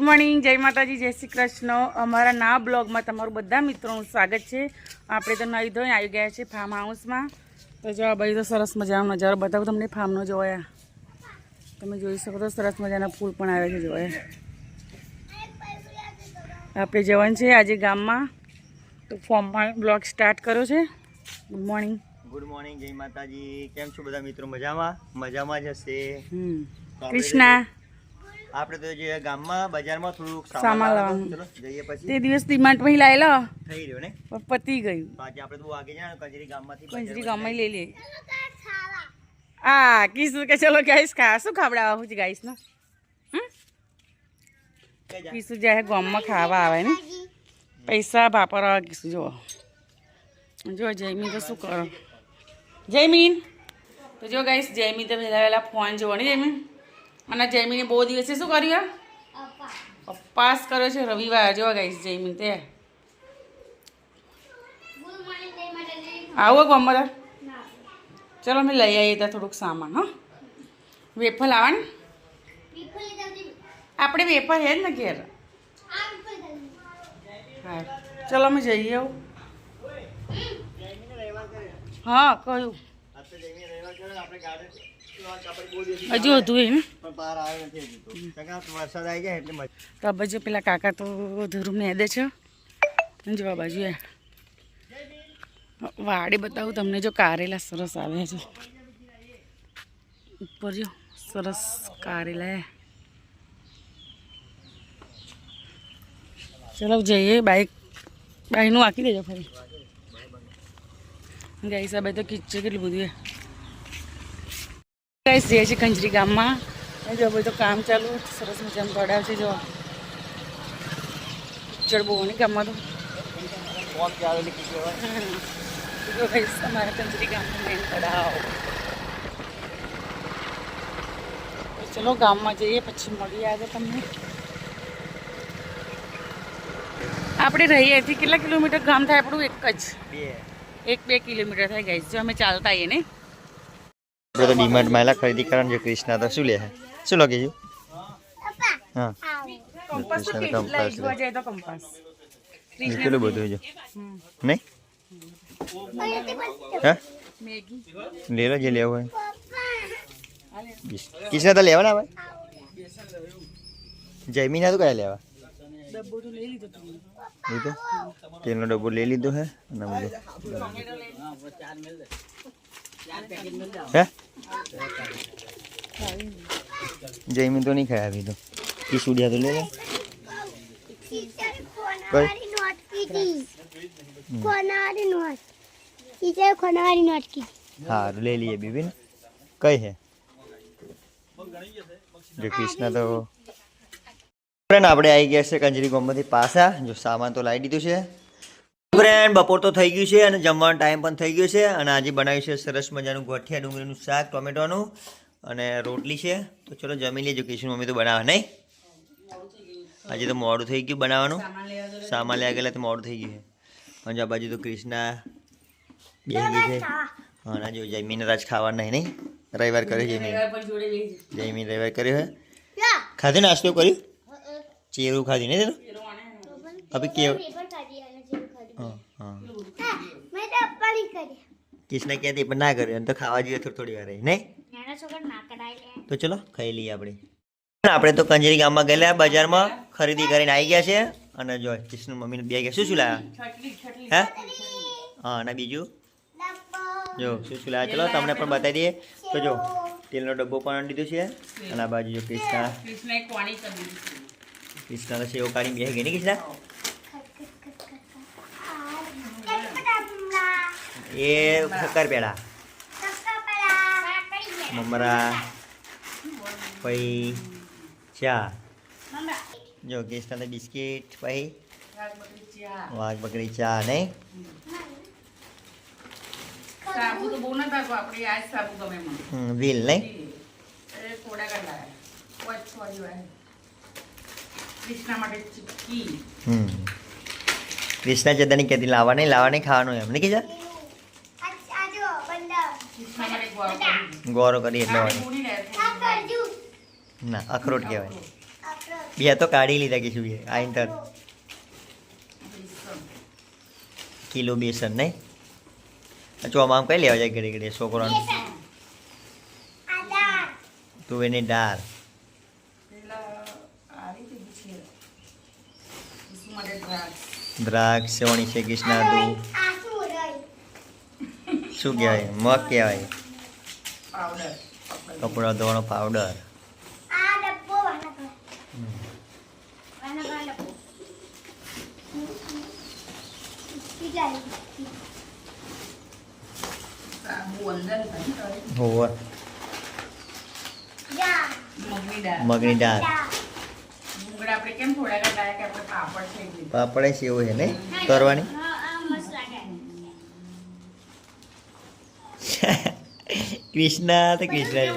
Good morning જય માતાજી જય શ્રી કૃષ્ણ. અમારા ના બ્લોગમાં તમારું બધા મિત્રોનું સ્વાગત છે. આપણે તો નહીં ધોઈને આવી ગયા છે ફાર્મ હાઉસમાં. તો જો ભાઈ તો સરસ મજાનો નજારો બતાવું તમને ફાર્મનો જોયા. તમે જોઈ શકો તો સરસ મજાના ફૂલ પણ આવે છે જોયા. આપણે જવાનું છે આજે ગામમાં. તો ફોર્મમાં બ્લોગ સ્ટાર્ટ કર્યો છે. ગુડ મોર્નિંગ ગુડ મોર્નિંગ જય માતાજી. કેમ છો બધા મિત્રો? મજામાં? મજામાં જ હશે. કૃષ્ણા. આપણે તો જે ગામમાં બજારમાં થોડુંક સામાન લાવવાનું. ચલો જઈએ પછી. તે દિવસ ડિમાન્ડમાં લાયેલો. થઈ રહ્યો ને? પતી ગયું. આજે આપણે તો આગે જાય કંજરી ગામમાંથી કંજરી ગામમાં લઈ લે આ કીધું કે ચલો ગાઈસ ખા શું ખાવડાવવા હું ગાઈસ ને? કીસુ જાય ગામમાં ખાવા આવે ને. પૈસા વાપરવા કીસુ જો જો જયમીન તો શું કરો? જયમીન? તો જો ગાઈસ જયમીન તો વહેલા વહેલા ફોન જોવો ને જયમીન? અને જૈમીને બહુ દિવસે શું કર્યું ઉપવાસ કર્યો છે રવિવાર. જોવા ગઈશ જયમીન તે. આવો ગામમાં ચલો અમે લઈ આવીએ ત્યાં થોડુંક સામાન હા. વેફર લાવવાની? આપણે વેફર હે જ ને ઘેર. હા. ચલો અમે જઈએ આવું હા જઈને રવિવાર આપણે ગાર્ડન દિવસ હજુ હતું એ ને પણ બહાર આવ્યો નથી હજુ તો. આ આ બાજુ પેલા કાકા તો ધરું મેદે છે. જો આ બાજુ એ. વાડી બતાવું તમને જો કારેલા સરસ આવે છે. ઉપર જો સરસ કારેલા ચલો જઈએ બાઈક. બાઈકનું આંકી દેજો ફરી. ગાઈ સાહેબ તો કિચ્ચર કેટલું બધું ગાઈસ જઈએ છીએ કંજરી ગામમાં. જો બધું કામ ચાલુ સરસ મજાનું તળાવ છે જો. નહીં ગામમાં તો. જો ગાઈસ અમારા કંજરી ગામમાં મેન તળાવ ચલો ગામમાં જઈએ પછી મળીએ આવે તમને. આપણે રહીએ અહીંથી કેટલા કિલોમીટર ગામ થાય આપણું? એક જ. બે. એક બે કિલોમીટર થાય ગાઈસ જો અમે ચાલતા આવીએ ને. આપણે તો ડીમાર્ટમાં ખરીદી કરવાની છે કૃષ્ણા તો શું લે છે? શું લખી છે હા કંપાસ કૃષ્ણ કેટલા બધું છે નહીં હા મેગી લે લો જે લેવું હોય કિસને તો લેવાના ભાઈ જયમીના તો કયા લેવા ડબ્બો તો લીધો તેલનો ડબ્બો લઈ લીધો હે અને હે? જયમીન તો નહીં ખાય આવી તો. કિસુડિયા તો લે લે. સારું લઈ લઈએ બીબીન કઈ હે? જો કૃષ્ણ તો આપણે આવી ગયા છે કંજરી ગોમમાંથી પાસા જો સામાન તો લાવી દીધું છે. ફ્રેન્ડ બપોર તો થઈ ગયું છે અને જમવાનો ટાઈમ પણ થઈ ગયો છે અને આજે બનાવ્યું છે સરસ મજાનું ગોઠિયા ડુંગળીનું શાક ટોમેટોનું અને રોટલી છે. તો ચલો જમી લેજો કિશન મમ્મી તો બનાવે નહીં? આજે તો મોડું થઈ ગયું બનાવવાનું. સામાન લેવા ગયેલા તો મોડું થઈ ગયું છે. અને જો આ બાજુ તો ક્રિષ્ના બેસી છે. હા જો જમીન રાજ ખાવા નહીં નહીં? રવિવાર કર્યો જમીન પણ જોડે લઈ જજો. જમીન રવિવાર કર્યો હે ખાધું નાસ્તો કર્યું? ચેરું ખાધું નહીં તેનું? હવે કેવ કિસને કહેતી પણ ના કર્યું એમ તો ખાવા જોઈએ થોડી થોડી વાર નહીં? તો ચલો ખાઈ લઈએ આપણે. આપણે તો કંજરી ગામમાં ગયેલા બજારમાં ખરીદી કરીને આવી ગયા છે. અને જો કિસનું મમ્મીને બે ગયા. શું શું લાવ્યા છટલી છટલી. હે? હા અને બીજું? જો શું શું લાવ્યા ચલો તમને પણ બતાવી દઈએ. તો જો તેલનો ડબ્બો પણ દીધો છે. અને આ બાજુ જો કૃષ્ણ એક પાણી કરી દીધું ક્રિષ્ના તો સેવ કાઢી બે ગઈ ને ક્રિષ્ના એ શક્કર પેડા મમરા. પછી ચા. જો તો બિસ્કિટ પછી વાઘ બકરી ચા નહીં. સાબુ તો બહુ ના ભાગો આપણે આ સાબુ ગમે મને. હમ, વ્હીલ નહીં. થોડા માટે હમ. ક્રિષ્ના જદાની કહેતી લાવવા નહીં લાવવા નહીં ખાવાનું એમ. નહીં કીધા કૃષ્ણ માટે ગોળ કરી ગોરો કરી એટલે. ના અખરોટ કહેવાય. બે તો કાઢી લીધા કે શું બે આઈન તર કિલો બેસન નહીં? ચોમામ કઈ લેવા જાય ઘડી ઘડી છોકરાને? દાળ. છે ઈસુ માટે દ્રાક્ષ? સેવણી છે કૃષ્ણાદુ શું કહેવાય? મગ કહેવાય. કપડા ધોવાનો પાવડર મગની દાળ. પાપડ છે એવું છે નહીં તરવાની કૃષ્ણા તો કૃષ્ણ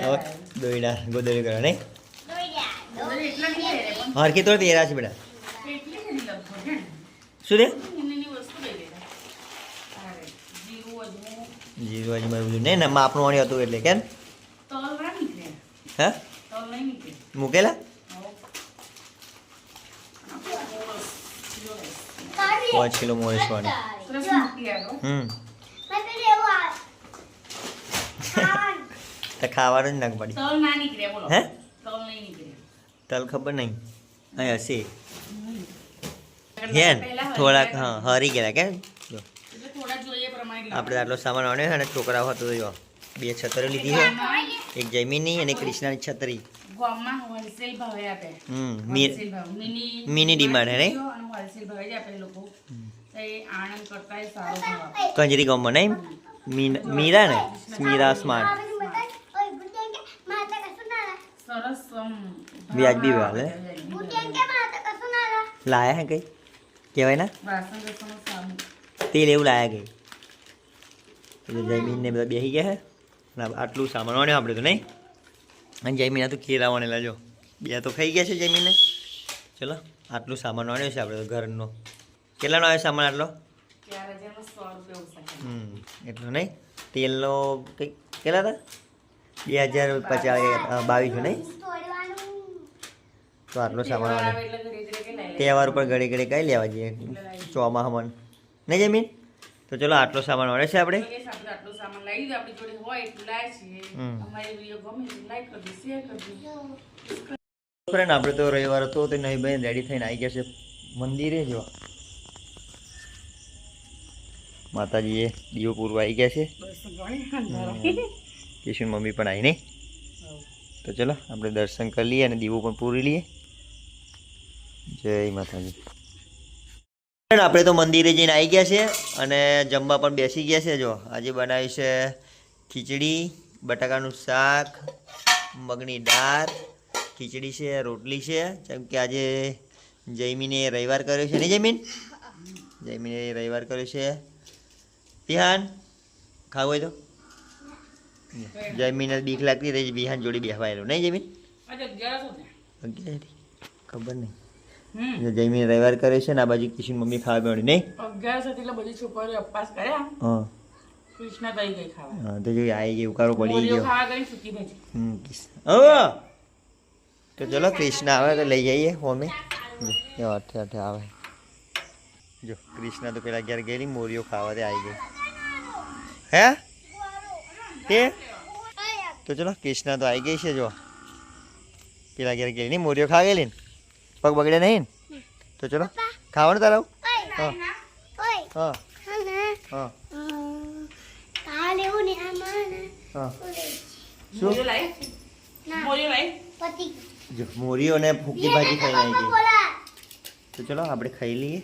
હવે દોઈડા ગોદડી કરો નહીં હરખી તો તેરા છે બેટા? શું રે જીરું હજી મારું બધું નહીં ને માપનું વાણી હતું એટલે કેમ હા મૂકેલા મોરસ. પાંચ કિલો મોરેશ વાણી. હમ તો ખાવાનું જ ના પડી તલ ના નીકળે બોલો. હે? તલ નહીં નીકળે. તલ ખબર નહીં. અહીં હશે. હેન થોડાક હા હરી ગયેલા કેમ આપણે આટલો સામાન આણ્યો અને છોકરાઓ હતો જો બે છત્રી લીધી છે. એક જૈમીની અને કૃષ્ણાની છતરી. મિની મિની ડિમાન્ડ હે, કંજરી ગામમાં નહીં? મીરા ને? મીરા સ્માર્ટ સરસ આમ વ્યાજબી ભાવ? આપે. લાયા હે કઈ કહેવાય ના. તેલ એવું લાયા કઈ એટલે જયમીન ને બધા બેસી ગયા હે ના આટલું સામાન વાણ્યો આપણે તો નહીં અને જયમીના તો કેરા વાણેલા જો બે તો ખાઈ ગયા છે જમીને ચલો આટલું સામાન વાણ્યો છે આપણે તો ઘરનો કેટલાનો આવ્યો સામાન આટલો ચાર હજારનો સો રૂપિયા હમ એટલું નહીં તેલનો કંઈક કેટલા હતા બે હજાર પચાસ બાવીસો નહીં? તો આટલો સામાન તહેવાર ઉપર ઘડી ઘડી કઈ લેવા જઈએ? ચોમાસામાં નહીં જમીન? તો ચલો આટલો સામાન મળે છે આપણે. ફ્રેન્ડ આપણે તો રવિવાર હતો તો નહીં ભાઈ રેડી થઈને આવી ગયા છે મંદિરે જો માતાજીએ દીવો પૂરવા આવી ગયા છે. કિશન મમ્મી પણ આવી નહીં તો ચલો, આપણે દર્શન કરી લઈએ અને દીવો પણ પૂરી લઈએ. જય માતાજી. આપણે તો મંદિરે જઈને આવી ગયા છે અને જમવા પણ બેસી ગયા છે. જો, આજે બનાવી છે ખીચડી, બટાકાનું શાક, મગની દાળ, ખીચડી છે, રોટલી છે. જેમ કે આજે જયમીને રવિવાર કર્યો છે નહીં જયમીન? જયમીને રવિવાર કર્યો છે. બિહાન ખાવું હોય તો? જયમીને બીક લાગતી હતી બિહાન જોડી બેહવાયેલો. નહીં જમીન અગિયાર ખબર નહીં. જમીન રવિવાર કરે છે ને આ બાજુ કિશન મમ્મી ખાવા બેવડી નહીં? અગિયારસ એટલે બધી છોકરીઓ ઉપવાસ કર્યા. હા. કૃષ્ણ તઈ ગઈ ખાવા. હા તો જો આવી ગઈ ઉકાળો પડી ગયો. ખાવા ગઈ સૂકી ભાજી હમ તો ચલો કૃષ્ણ આવે તો લઈ જઈએ હોમે. જો અઠે અઠે આવે. જો કૃષ્ણ તો પેલા ઘેર ગયેલી મોરીઓ ખાવા તે આવી ગઈ. હે? તે તો ચલો કૃષ્ણ તો આવી ગઈ છે જો પેલા ઘેર ગયેલી નહીં મોરીઓ ખા ગયેલી ને? પગ બગડે નહીં ને? તો ચલો ખાવાનું તારા હા. હા. હા. હા. શું? મોરીઓ ને. ફૂકી ભાજી ખાઈ આવી તો ચલો આપણે ખાઈ લઈએ.